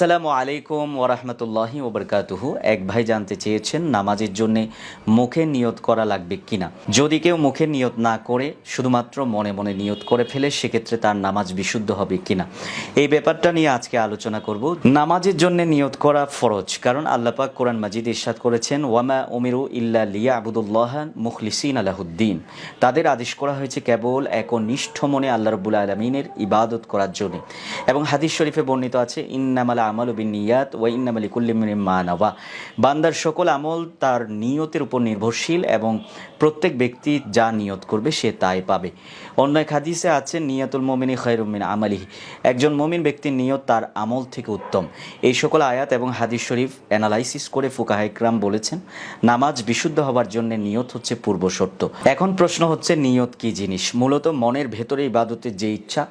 আসসালামু আলাইকুম ওরহমতুল্লাহি ওবরকাতুহু এক ভাই জানতে চেয়েছেন, নামাজের জন্য মুখে নিয়ত করা লাগবে কিনা? যদি কেউ মুখে নিয়ত না করে, শুধুমাত্র মনে মনে নিয়ত করে ফেলে, সেক্ষেত্রে তার নামাজ বিশুদ্ধ হবে কিনা? এই ব্যাপারটা নিয়ে আজকে আলোচনা করব। নামাজের জন্য নিয়ত করা ফরজ, কারণ আল্লাপাক কোরআন মাজিদ ইরশাদ করেছেন, ওয়ামা উমিরু ইল্লা লিয়া আবুদুল্লাহ মুখলিসিন আলাহুদ্দিন তাদের আদেশ করা হয়েছে কেবল একনিষ্ঠ মনে আল্লাহ রবুল আলমিনের ইবাদত করার জন্য। এবং হাদিস শরীফে বর্ণিত আছে, ইন্নামাল আমল বিন নিয়াত ওয়া ইন্নামালি কুল্লিমিন মা নওয়া। বান্দার সকল আমল তার নিয়তের উপর নির্ভরশীল এবং প্রত্যেক ব্যক্তি যা নিয়ত করবে সে তাই পাবে। অন্য এক হাদিসে আছে, নিয়াতুল মমিনী খৈরুমিন আমালিহি। একজন মমিন ব্যক্তির নিয়ত তার আমল থেকে উত্তম। এই সকল আয়াত এবং হাদিস শরীফ অ্যানালাইসিস করে ফুকাহাইকরাম বলেছেন, নামাজ বিশুদ্ধ হবার জন্য নিয়ত হচ্ছে পূর্ব শর্ত। এখন প্রশ্ন হচ্ছে, নিয়ত কি জিনিস? মূলত মনের ভেতরে ইবাদতের যে ইচ্ছা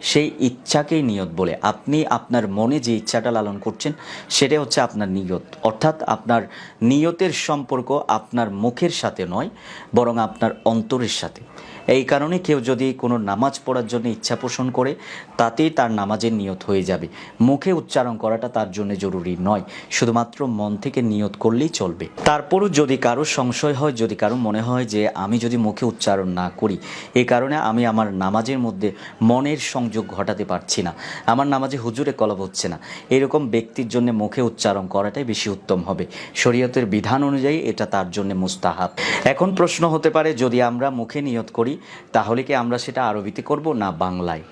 সেই ইচ্ছাকেই নিয়ত বলে। আপনি আপনার মনে যে ইচ্ছাটা লালন করছেন সেটা হচ্ছে আপনার নিয়ত। অর্থাৎ আপনার নিয়তের সম্পর্ক আপনার মুখের সাথে নয়, বরং আপনার অন্তরের সাথে। এই কারণে কেউ যদি কোনো নামাজ পড়ার জন্য ইচ্ছা পোষণ করে, তাতেই তার নামাজের নিয়ত হয়ে যাবে। মুখে উচ্চারণ করাটা তার জন্য জরুরি নয়, শুধুমাত্র মন থেকে নিয়ত করলেই চলবে। তারপরও যদি কারও সংশয় হয়, যদি কারও মনে হয় যে আমি যদি মুখে উচ্চারণ না করি এই কারণে আমি আমার নামাজের মধ্যে মনের সংযোগ ঘটাতে পারছি না। আমার নামাজে হুজুরে কলব হচ্ছে না। এরকম ব্যক্তির জন্য মুখে উচ্চারণ করাটাই বেশি উত্তম হবে। শরীয়তের বিধান অনুযায়ী এটা তার জন্য মুস্তাহাব। এখন প্রশ্ন হতে পারে, যদি আমরা মুখে নিয়ত করি তাহলে কি আমরা সেটা আরবিতে করব না বাংলায়?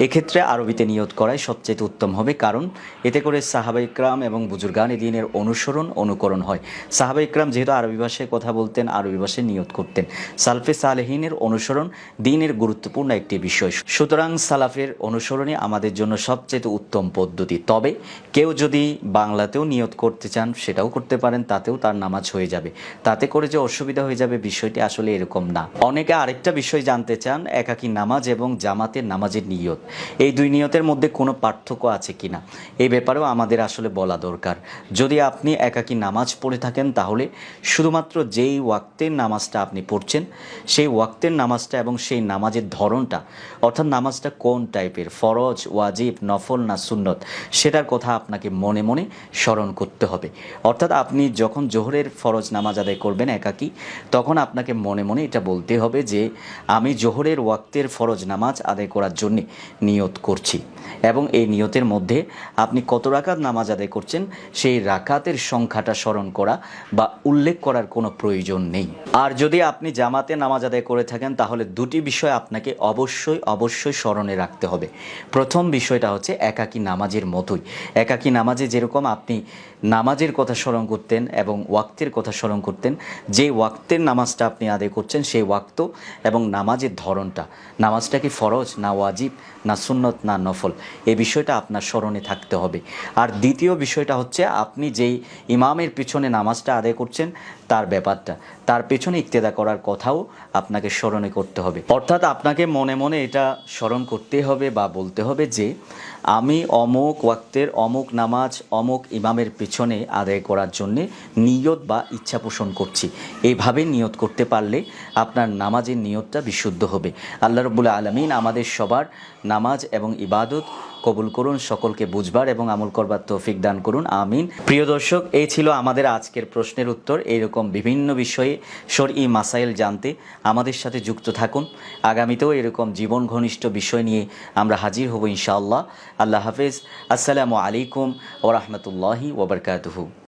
এক্ষেত্রে আরবিতে নিয়ত করাই সবচেয়ে উত্তম হবে, কারণ এতে করে সাহাবা ইকরাম এবং বুজুর্গান দিনের অনুসরণ, অনুকরণ হয়। সাহাবা ইকরাম যেহেতু আরবি ভাষায় কথা বলতেন, আরবি ভাষায় নিয়ত করতেন। সালফে সালেহিনের অনুসরণ দিনের গুরুত্বপূর্ণ একটি বিষয়। সুতরাং সালাফের অনুসরণে আমাদের জন্য সবচেয়ে উত্তম পদ্ধতি। তবে কেউ যদি বাংলাতেও নিয়ত করতে চান, সেটাও করতে পারেন, তাতেও তার নামাজ হয়ে যাবে। তাতে করে যে অসুবিধা হয়ে যাবে বিষয়টি আসলে এরকম না। অনেকে আরেকটা বিষয় জানতে চান, একাকী নামাজ এবং জামাতের নামাজের নিয়ত, এই দুই নিয়তের মধ্যে কোনো পার্থক্য আছে কিনা? এই ব্যাপারেও আমাদের আসলে বলা দরকার। যদি আপনি একাকী নামাজ পড়ে থাকেন, তাহলে শুধুমাত্র যেই ওয়াক্তের নামাজটা আপনি পড়ছেন, সেই ওয়াক্তের নামাজটা এবং সেই নামাজের ধরনটা, অর্থাৎ নামাজটা কোন টাইপের, ফরজ, ওয়াজিব, নফল না সুন্নত, সেটার কথা আপনাকে মনে মনে স্মরণ করতে হবে। অর্থাৎ আপনি যখন জোহরের ফরজ নামাজ আদায় করবেন একাকী, তখন আপনাকে মনে মনে এটা বলতে হবে যে আমি জোহরের ওয়াক্তের ফরজ নামাজ আদায় করার জন্যে নিয়ত করছি। এবং এই নিয়তের মধ্যে আপনি কত রাকাত নামাজ আদায় করছেন, সেই রাকাতের সংখ্যাটা স্মরণ করা বা উল্লেখ করার কোনো প্রয়োজন নেই। আর যদি আপনি জামাতে নামাজ আদায় করে থাকেন, তাহলে দুটি বিষয় আপনাকে অবশ্যই অবশ্যই স্মরণে রাখতে হবে। প্রথম বিষয়টা হচ্ছে একাকী নামাজের মতোই। একাকী নামাজে যেরকম আপনি নামাজের কথা স্মরণ করতেন এবং ওয়াক্তের কথা স্মরণ করতেন, যে ওয়াক্তের নামাজটা আপনি আদায় করছেন, সেই ওয়াক্ত এবং নামাজের ধরনটা। নামাজটা কি ফরজ, না ওয়াজিব, না সুন্নত, না নফল? এ বিষয়টা আপনার স্মরণে থাকতে হবে। আর দ্বিতীয় বিষয়টা হচ্ছে, আপনি যেই ইমামের পিছনে নামাজটা আদায় করছেন, তার ব্যাপারটা। তার পেছনে ইক্তেদা করার কথাও আপনাকে স্মরণে করতে হবে। অর্থাৎ আপনাকে মনে মনে এটা স্মরণ করতে হবে বা বলতে হবে যে, আমি অমুক ওয়াক্তের অমুক নামাজ, অমুক ইমামের পেছনে আদায় করার জন্যে নিয়ত বা ইচ্ছা পোষণ করছি। এইভাবে নিয়ত করতে পারলে আপনার নামাজের নিয়তটা বিশুদ্ধ হবে। আল্লাহ রবুল্লা আলমিন আমাদের সবার নামাজ এবং ইবাদত কবুল করুন, সকলকে বুঝবার এবং আমল করবার তৌফিক দান করুন, আমিন। প্রিয় দর্শক, এই ছিল আমাদের আজকের প্রশ্নের উত্তর। এইরকম বিভিন্ন বিষয়ে সর ই মাসাইল জানতে আমাদের সাথে যুক্ত থাকুন। আগামীতেও এরকম জীবন ঘনিষ্ঠ বিষয় নিয়ে আমরা হাজির হব ইনশাআল্লাহ। আল্লাহ হাফেজ। আসসালামু আলাইকুম ওরহমতুল্লাহি ওবরকাতুহু